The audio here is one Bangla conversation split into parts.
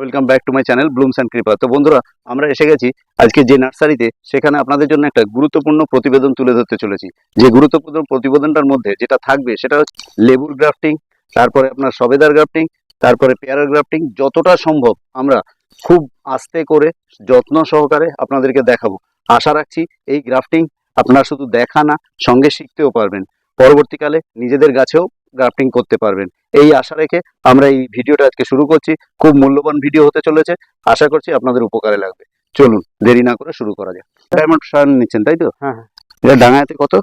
Welcome back to my channel Blooms and Kripa তো বন্ধুরা, আমরা এসে গেছি আজকে যে নার্সারিতে, সেখানে আপনাদের জন্য একটা গুরুত্বপূর্ণ প্রতিবেদন তুলে ধরতে চলেছি। যে গুরুত্বপূর্ণ প্রতিবেদনটার মধ্যে যেটা থাকবে, সেটা হচ্ছে লেবুর গ্রাফটিং, তারপরে আপনার সবেদার গ্রাফটিং, তারপরে পেয়ারার গ্রাফটিং, যতটা সম্ভব আমরা খুব আস্তে করে, যত্ন সহকারে আপনাদেরকে দেখাবো। আশা রাখছি এই গ্রাফটিং আপনারা শুধু দেখা না, সঙ্গে শিখতেও পারবেন। পরবর্তীকালে নিজেদের গাছেও গ্রাফটিং করতে পারবেন। এই আশা রেখে আমরা এই ভিডিওটা আজকে শুরু করছি। খুব মূল্যবান ভিডিও হতে চলেছে। আশা করছি আপনাদের উপকারে লাগবে। চলুন দেরি না করে শুরু করা যাক। ডায়মন্ড সার নিচ্ছেন তাই তো? হ্যাঁ, হ্যাঁ। এটা ডাঙাতে কত?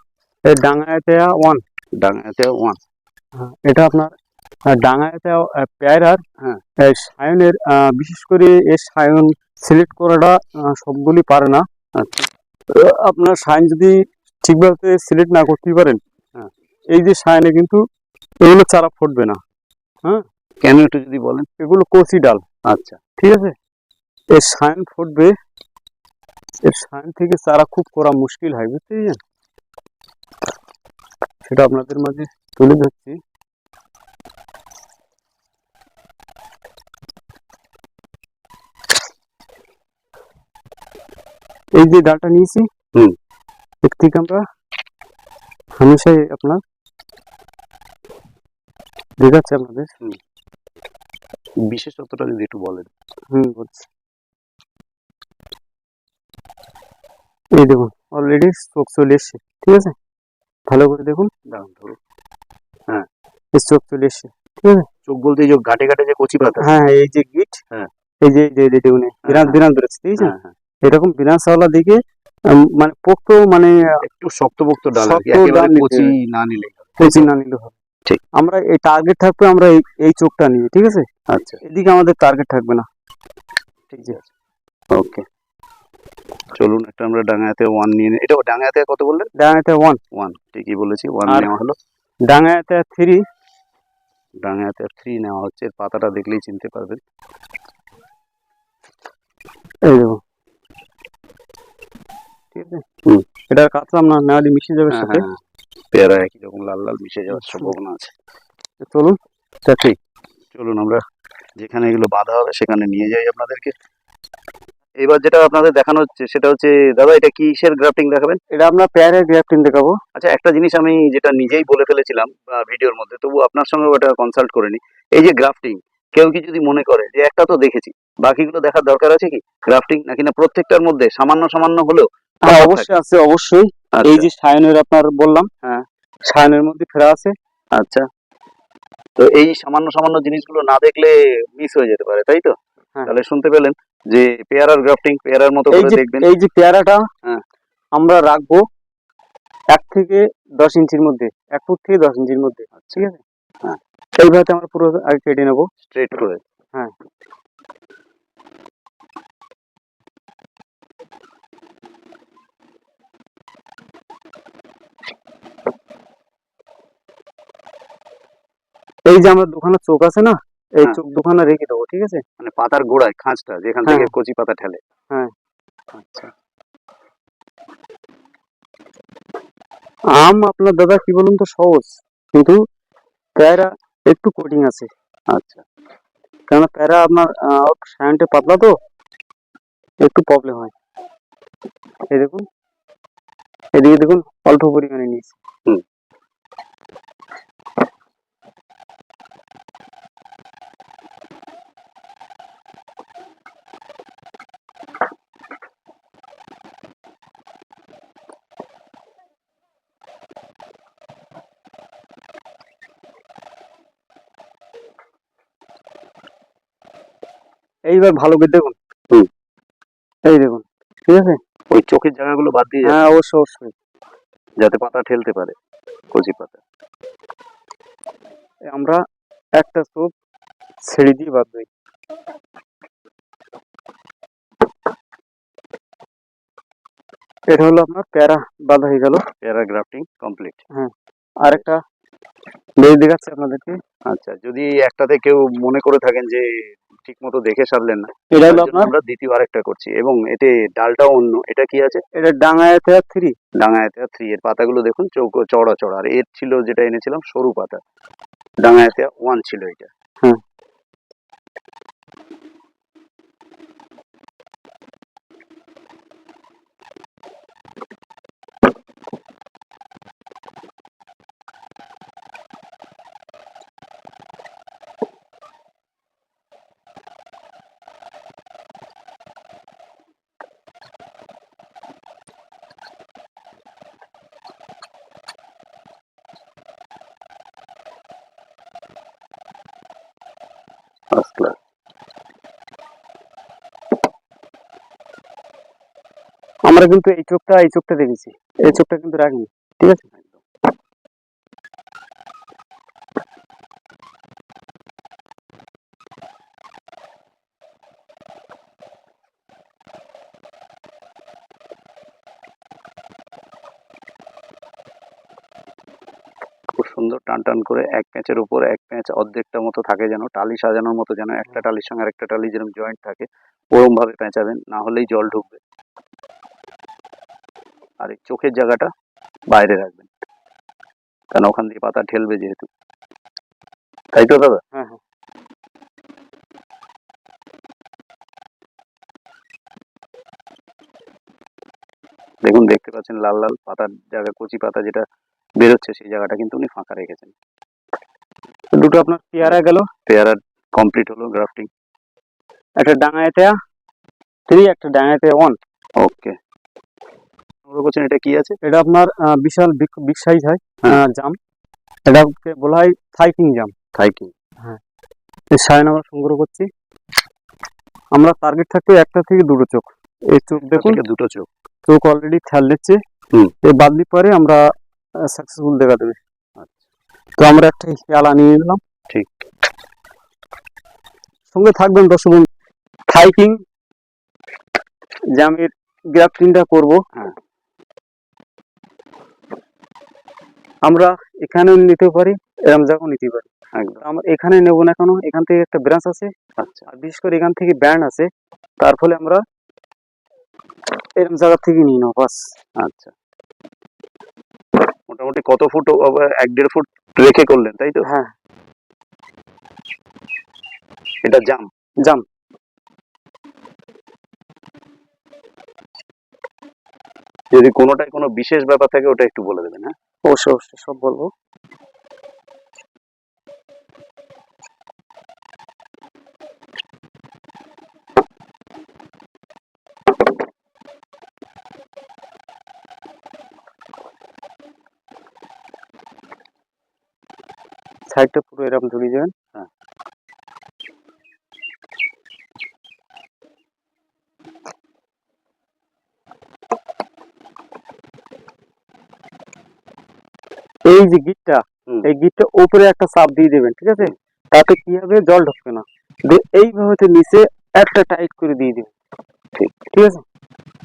ডাঙায়তে ওয়ান ডাঙাতে ওয়ান এটা আপনার ডাঙায়তে পেয়ারার হ্যাঁ। সায়নের বিশেষ করে এই সায়ন সিলেক্ট করাটা সবগুলি পারে না। আচ্ছা। আপনার সায়ন যদি ঠিকভাবে সিলেক্ট না করতে পারেন হ্যাঁ। এই যে সায়নে কিন্তু এগুলো চারা ফুটবে না। হ্যাঁ? কেন একটু যদি বলেন? এগুলো কচি ডাল। আচ্ছা। ঠিক আছে? এর সায়ন ফুটবে। এর সায়ন থেকে চারা খুব করা মুশকিল হয় বুঝতে পেরেছেন? সেটা আপনাদের মাঝে তুলে ধরছি। এই যে ডালটা নিয়েছি হুম। এর থেকে আমরা হামেশাই আপনার দেখাচ্ছি আপনাদের? বিশেষত্বটা যদি একটু বলেন। হুম বলছি। এই দেখুন অলরেডি চোখ চলে এসছে ঠিক আছে? ভালো করে দেখুন। দাঁড়ান ধরুন। এই চোখ চলে এসছে চোখ বলতে এই যে ঘাটে ঘাটে যে কচি পাতা। হ্যাঁ হ্যাঁ, এই যে গিট হ্যাঁ। এই যে এই যে দেখুন হ্যাঁ। বিরাট বেরোচ্ছে ঠিক আছে? হ্যাঁ, হ্যাঁ। এরকম বিনাশওয়ালা দিকে মানে পোক্ত মানে একটু শক্তপোক্ত ডাল শক্ত একেবারে ডাল কচি না নিলে। কচি না নিলে হবে। ঠিক। আমরা এই টার্গেট থাকবে আমরা এই এই চোখটা নিয়ে ঠিক আছে? আচ্ছা। এদিকে আমাদের টার্গেট থাকবে না। ঠিক আছে। ওকে। চলুন একটা আমরা ডাঙাতে ওয়ান নিয়ে নিই। এটা ডাঙাতে কত বললেন? ডাঙাতে ওয়ান ওয়ান ঠিকই বলেছি ওয়ান নেওয়া হলো। ডাঙাতে থ্রি ডাঙাতে থ্রি নেওয়া হচ্ছে পাতাটা দেখলেই চিনতে পারবেন। এই দেখুন ঠিক আছে? হুম। এটা কাঁচা আপনার নাহলে মিশে যাবে হ্যাঁ, সাথে। হ্যাঁ, পেয়ারা একই রকম লাল লাল মিশে যাওয়ার আচ্ছা। সম্ভাবনা আছে। চলুন ঠিক চলুন আমরা যেখানে এগুলো বাঁধা হবে সেখানে নিয়ে যাই আপনাদেরকে। এবার যেটা আপনাদের দেখানো হচ্ছে সেটা হচ্ছে দাদা এটা কিসের গ্রাফটিং দেখাবেন? এটা আপনার পেয়ারের গ্রাফটিং দেখাবো। আচ্ছা একটা জিনিস আমি যেটা নিজেই বলে ফেলেছিলাম ভিডিওর মধ্যে তবু আপনার সঙ্গে ওটা কনসাল্ট করে নি। এই যে গ্রাফটিং কেউ কি যদি মনে করে যে একটা তো দেখেছি বাকিগুলো দেখার দরকার আছে কি? গ্রাফটিং নাকি না প্রত্যেকটার মধ্যে সামান্য সামান্য হলেও হ্যাঁ অবশ্যই আছে অবশ্যই। এই যে সায়নের আপনার বললাম। সায়নের মধ্যে ফেরা আছে আচ্ছা তো এই সামান্য সামান্য জিনিসগুলো না দেখলে মিস হয়ে যেতে পারে তাই তো হ্যাঁ। তাহলে শুনতে পেলেন যে পেয়ারার গ্রাফটিং পেয়ারার মতো করে দেখবেন এই যে পেয়ারাটা হ্যাঁ। আমরা রাখব এক থেকে দশ ইঞ্চির মধ্যে এক ফুট থেকে দশ ইঞ্চির মধ্যে ঠিক আছে হ্যাঁ। এইভাবে আমরা পুরো আগে কেটে নেব স্ট্রেট করে হ্যাঁ। এই যে আমার দোকানের চোখ আছে না এই হ্যাঁ। চোখ দোকানে রেখে দেবো ঠিক আছে? মানে পাতার গোড়ায় খাঁজটা যেখান হ্যাঁ। থেকে কচি পাতা ঠেলে। হ্যাঁ। আচ্ছা। আম আপনার দাদা কি বলুন তো সহজ। কিন্তু প্যারা একটু কোটিং আছে। আচ্ছা। কেন প্যারা আপনার সায়নটা পাতলা তো একটু প্রবলেম হয়। এই দেখুন। এদিকে দেখুন অল্প পরিমাণে নিয়েছি। হুম। এইবার ভালো করে দেখুন। এই দেখুন ঠিক আছে? ওই চোখের জায়গাগুলো বাদ দিয়ে হ্যাঁ অবশ্যই অবশ্যই। যাতে পাতা ঠেলতে পারে কচি পাতা। আমরা একটা চোখ ছেড়ে দিয়ে বাদ দিই। এটা হলো আপনার প্যারা বাঁধা হয়ে গেল। পেয়ারা গ্রাফটিং কমপ্লিট। আর একটা বেশ দেখাচ্ছে আপনাদেরকে। আচ্ছা যদি একটাতে কেউ মনে করে থাকেন যে ঠিক মতো দেখে সারলেন না এটা হলো আপনার? আমরা দ্বিতীয় আরেকটা করছি। এবং এতে ডালটাও অন্য। এটা কি আছে? এটা ডাঙায়াতে থ্রি। ডাঙায়াতে থ্রি। এর পাতাগুলো দেখুন চৌকো চড়া চড়া। আর এর ছিল যেটা এনেছিলাম সরু পাতা। ডাঙায়াতে ওয়ান ছিল এটা। ফার্স্ট আমরা কিন্তু এই চোখটা এই চোখটা দেখেছি। এই চোখটা কিন্তু রাখিনি ঠিক আছে? সুন্দর টান টান করে এক প্যাঁচের উপর এক প্যাঁচ অর্ধেকটা মতো থাকে যেন টালি সাজানোর মতো যেন একটা টালির সঙ্গে আরেকটা টালি যেরকম জয়েন্ট থাকে ওরম ভাবে পেঁচাবেন না হলেই জল ঢুকবে। আর এই চোখের জায়গাটা বাইরে রাখবেন। কারণ ওখান দিয়ে পাতা ঠেলবে যেহেতু। তাই তো দাদা? হ্যাঁ হ্যাঁ। দেখুন দেখতে পাচ্ছেন লাল লাল পাতার জায়গা কচি পাতা যেটা বেরোচ্ছে সেই জায়গাটা কিন্তু উনি ফাঁকা রেখেছেন দুটো আপনার পেয়ারা গেল। পেয়ারা কমপ্লিট হলো গ্রাফটিং একটা ডাঙায়তে থ্রি একটা ডাঙায়তে ওয়ান ওকে করছেন এটা কি আছে? এটা আপনার বিশাল বিগ সাইজ হয় হ্যাঁ। জাম। এটাকে বলা হয় থাইকিং জাম। থাইকিং এই সাইন আমরা সংগ্রহ করছি। আমরা টার্গেট থাকবে একটা থেকে দুটো চোখ। এই চোখ দেখুন। দুটো চোখ। চোখ অলরেডি খেয়াল নিচ্ছে হুম। এই বাদলি পরে আমরা সাকসেসফুল দেখা দেবে। তো আমরা একটা খেয়াল নিয়ে নিলাম। ঠিক। সঙ্গে থাকবেন দর্শক। থাইকিং জামের গ্রাফটিংটা করব। হ্যাঁ। আমরা এখানেও নিতে পারি এরম জায়গাও নিতে পারি। আমরা এখানে নেব না কেন? এখান থেকে একটা ব্রাঞ্চ আছে। আচ্ছা। আর বিশেষ করে এখান থেকে ব্যান্ড আছে। তার ফলে আমরা এরকম জায়গা থেকে নিয়ে নেব বাস। আচ্ছা। মোটামুটি কত ফুট এক দেড় ফুট রেখে করলেন তাই তো? হ্যাঁ। এটা জাম। জাম। যদি কোনোটায় কোনো বিশেষ ব্যাপার থাকে ওটা একটু বলে দেবেন হ্যাঁ? অবশ্যই অবশ্যই সব বলব। সাইডটা পুরো এরকম ঝুলিয়ে যাবেন হ্যাঁ। এই যে গিটটা। এই গিটটা উপরে একটা চাপ দিয়ে দেবেন ঠিক আছে? তাতে কি হবে? জল ঢুকবে না। এইভাবে তো নিচে একটা টাইট করে দিয়ে দেবেন। ঠিক। ঠিক আছে?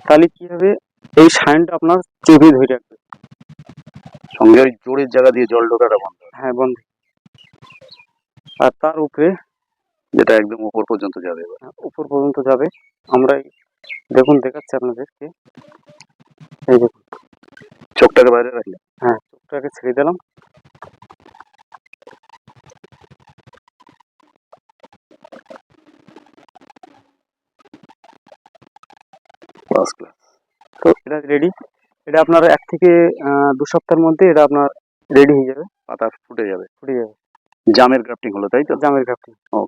তাহলে কি হবে? এই সাইনটা আপনার চেপে ধরে রাখবে। সঙ্গে ওই জোরের জায়গা দিয়ে জল ঢোকাটা বন্ধ। হ্যাঁ বন্ধ। আর তার উপরে যেটা একদম উপর পর্যন্ত যাবে এবার। উপর পর্যন্ত যাবে। আমরা দেখুন দেখাচ্ছি আপনাদেরকে। এই দেখুন চোখটাকে বাইরে রাখলে হ্যাঁ চোখটাকে ছেড়ে দিলাম। ফার্স্ট ক্লাস তো এটা রেডি এটা আপনার এক থেকে দু সপ্তাহের মধ্যে এটা আপনার রেডি হয়ে যাবে। পাতা ফুটে যাবে। ফুটে যাবে। জামের গ্রাফটিং হলো তাই তো? জামের গ্রাফটিং ও।